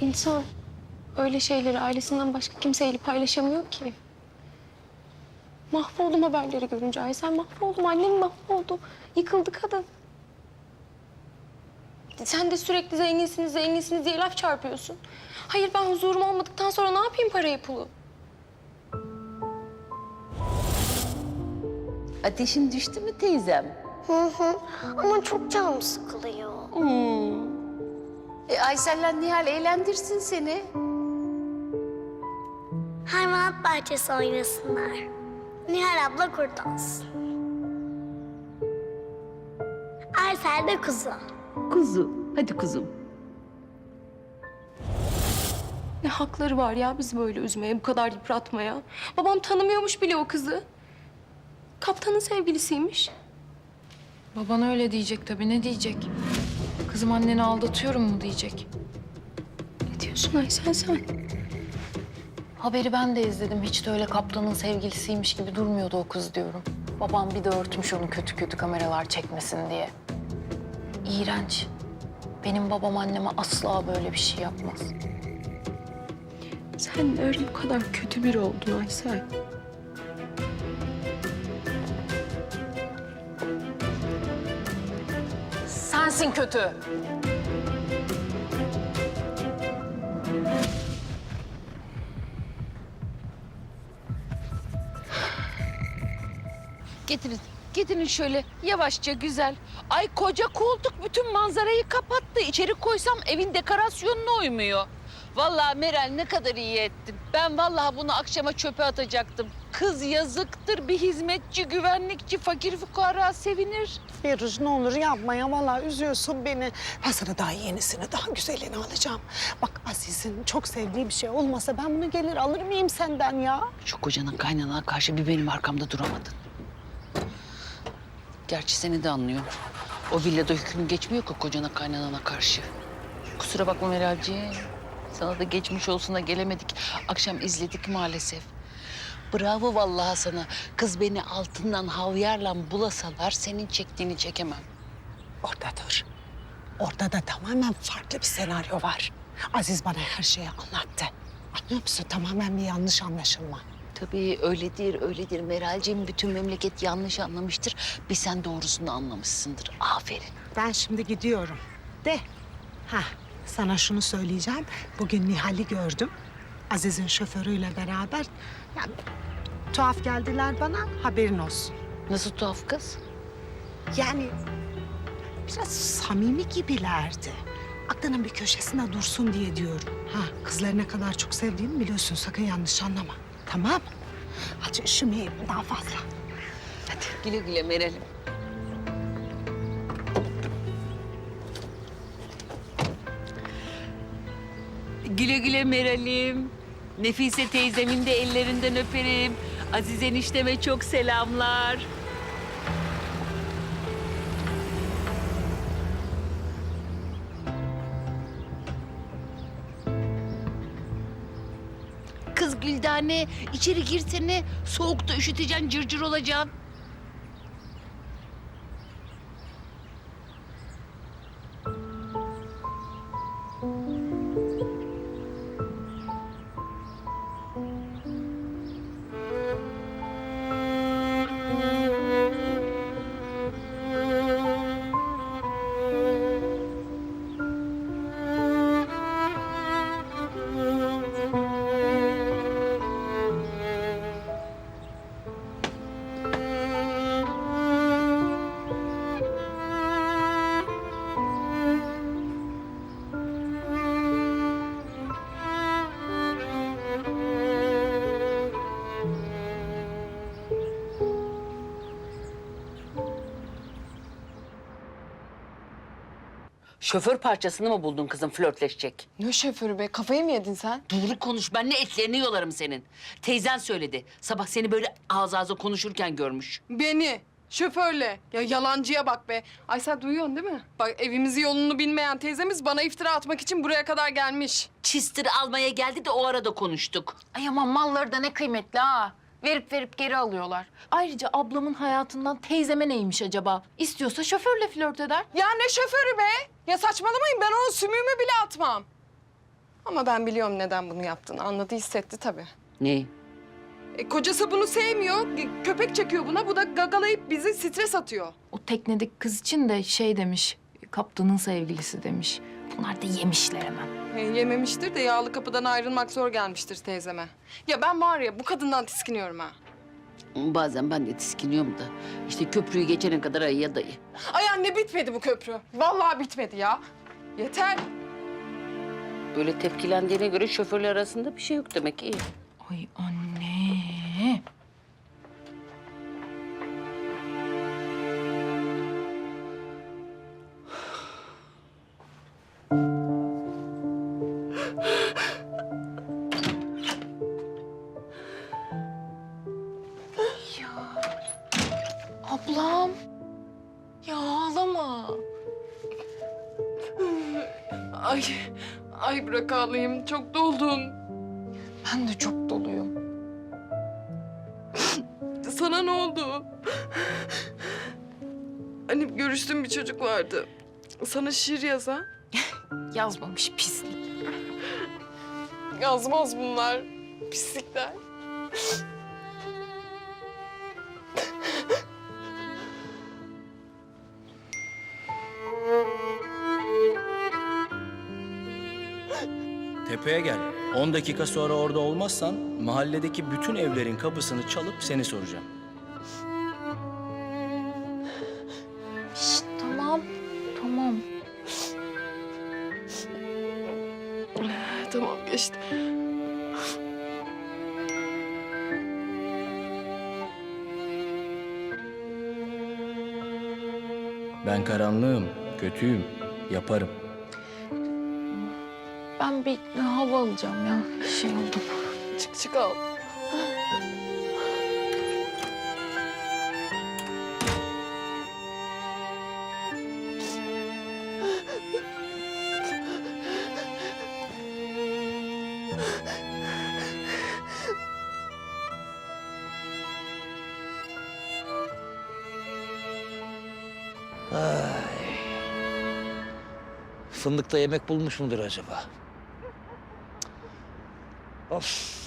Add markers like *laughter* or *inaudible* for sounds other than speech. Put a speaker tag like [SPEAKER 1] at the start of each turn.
[SPEAKER 1] İnsan öyle şeyleri ailesinden başka kimseyle paylaşamıyor ki. Mahvoldum haberleri görünce Aysel mahvoldum. Annem mahvoldu. Yıkıldı kadın. Sen de sürekli zenginsiniz, zenginsiniz diye laf çarpıyorsun. Hayır ben huzurum olmadıktan sonra ne yapayım parayı pulu?
[SPEAKER 2] Ateşin düştü mü teyzem?
[SPEAKER 3] Hı hı. Ama çok canım sıkılıyor.
[SPEAKER 2] E Aysel'le Nihal eğlendirsin seni.
[SPEAKER 3] Hayvanat bahçesi oynasınlar. Nihal abla kurtansın. Aysel de kuzu.
[SPEAKER 2] Kuzu, hadi kuzum.
[SPEAKER 1] Ne hakları var ya bizi böyle üzmeye, bu kadar yıpratmaya. Babam tanımıyormuş bile o kızı. Kaptanın sevgilisiymiş.
[SPEAKER 4] Baban öyle diyecek tabii. Ne diyecek? Kızım anneni aldatıyorum mu diyecek.
[SPEAKER 1] Ne diyorsun Aysel sen?
[SPEAKER 4] Haberi ben de izledim. Hiç de öyle kaptanın sevgilisiymiş gibi durmuyordu o kız diyorum. Babam bir de örtmüş onu kötü kötü kameralar çekmesin diye. İğrenç. Benim babam anneme asla böyle bir şey yapmaz.
[SPEAKER 1] Sen öyle bu kadar kötü biri oldun Aysel.
[SPEAKER 4] Sensin kötü.
[SPEAKER 2] Getirin, getirin şöyle yavaşça güzel. Ay koca koltuk bütün manzarayı kapattı. İçeri koysam evin dekorasyonuna uymuyor. Vallahi Meral ne kadar iyi ettin. Ben vallahi bunu akşama çöpe atacaktım. Kız yazıktır bir hizmetçi, güvenlikçi, fakir fukara sevinir.
[SPEAKER 5] Feruş ne olur yapma ya vallahi üzüyorsun beni. Ben sana daha yenisini, daha güzelini alacağım. Bak Aziz'in çok sevdiği bir şey olmasa ben bunu gelir alır mıyım senden ya?
[SPEAKER 2] Şu kocanın kaynanana karşı bir benim arkamda duramadın. Gerçi seni de anlıyor. O villada hüküm geçmiyor ki kocana kaynanana karşı. Kusura bakma Meralciğim. Sana da geçmiş olsuna gelemedik. Akşam izledik maalesef. Bravo vallahi sana. Kız beni altından havyarla bulasalar senin çektiğini çekemem.
[SPEAKER 5] Orada dur. Orada da tamamen farklı bir senaryo var. Aziz bana her şeyi anlattı. Anlıyor musun? Tamamen bir yanlış anlaşılma.
[SPEAKER 2] Tabii öyledir, öyledir. Meralciğim bütün memleket yanlış anlamıştır. Bir sen doğrusunu anlamışsındır. Aferin.
[SPEAKER 5] Ben şimdi gidiyorum. De. Ha, sana şunu söyleyeceğim. Bugün Nihal'i gördüm. Aziz'in şoförüyle beraber. Yani tuhaf geldiler bana. Haberin olsun.
[SPEAKER 2] Nasıl tuhaf kız?
[SPEAKER 5] Yani biraz samimi gibilerdi. Aklının bir köşesinde dursun diye diyorum. Ha, kızları ne kadar çok sevdiğimi biliyorsun. Sakın yanlış anlama. Tamam. Hadi üşümeyelim daha fazla.
[SPEAKER 2] Hadi güle güle Meral'im. Güle güle Meral'im. Nefise teyzemin de ellerinden öperim. Aziz enişteme çok selamlar. Kız Güldane içeri girsene. Soğukta üşüteceksin, cırcır olacaksın. Şoför parçasını mı buldun kızım flörtleşecek?
[SPEAKER 6] Ne şoförü be? Kafayı mı yedin sen?
[SPEAKER 2] Doğru konuş. Ben ne etlerini yolarım senin. Teyzen söyledi. Sabah seni böyle ağız ağza konuşurken görmüş.
[SPEAKER 6] Beni. Şoförle. Ya yalancıya bak be. Ay sen duyuyorsun değil mi? Bak evimizi yolunu bilmeyen teyzemiz bana iftira atmak için buraya kadar gelmiş.
[SPEAKER 2] Çistir almaya geldi de o arada konuştuk.
[SPEAKER 4] Ay aman malları da ne kıymetli ha. Verip verip geri alıyorlar. Ayrıca ablamın hayatından teyzeme neymiş acaba? İstiyorsa şoförle flört eder.
[SPEAKER 6] Ya ne şoförü be? Ya saçmalamayın ben onun sümüğümü bile atmam. Ama ben biliyorum neden bunu yaptığını. Anladı, hissetti tabii.
[SPEAKER 2] Ne?
[SPEAKER 6] E, kocası bunu sevmiyor. e, Köpek çekiyor buna. Bu da gagalayıp bizi stres atıyor.
[SPEAKER 4] O teknedeki kız için de şey demiş, kaptanın sevgilisi demiş. Bunlar da yemişler hemen.
[SPEAKER 6] E, yememiştir de yağlı kapıdan ayrılmak zor gelmiştir teyzeme. Ya ben var ya bu kadından tiskiniyorum ha.
[SPEAKER 2] Bazen ben de tiskiniyorum da. İşte köprüyü geçene kadar ayıya dayı.
[SPEAKER 6] Ay anne bitmedi bu köprü. Vallahi bitmedi ya. Yeter.
[SPEAKER 2] Böyle tepkilendiğine göre şoförler arasında bir şey yok demek iyi.
[SPEAKER 4] Ay anne. Ya ablam.
[SPEAKER 1] Ya ağlama.
[SPEAKER 6] Ay, ay bırak ağlayayım. Çok doldum.
[SPEAKER 4] Ben de çok doluyum.
[SPEAKER 6] Sana ne oldu? Hani görüştüğüm bir çocuk vardı. Sana şiir yazan. *laughs*
[SPEAKER 4] Yazmamış pislik.
[SPEAKER 6] Yazmaz bunlar. Pislikler.
[SPEAKER 7] Tepeye gel. 10 dakika sonra orada olmazsan mahalledeki bütün evlerin kapısını çalıp seni soracağım.
[SPEAKER 4] Şşt, tamam. Tamam.
[SPEAKER 6] Tamam geçti.
[SPEAKER 7] Ben karanlığım, kötüyüm, yaparım.
[SPEAKER 4] Ben bir hava alacağım ya. Şey oldu.
[SPEAKER 6] Çık çık al.
[SPEAKER 8] Fındıkta yemek bulmuş mudur acaba? Uff.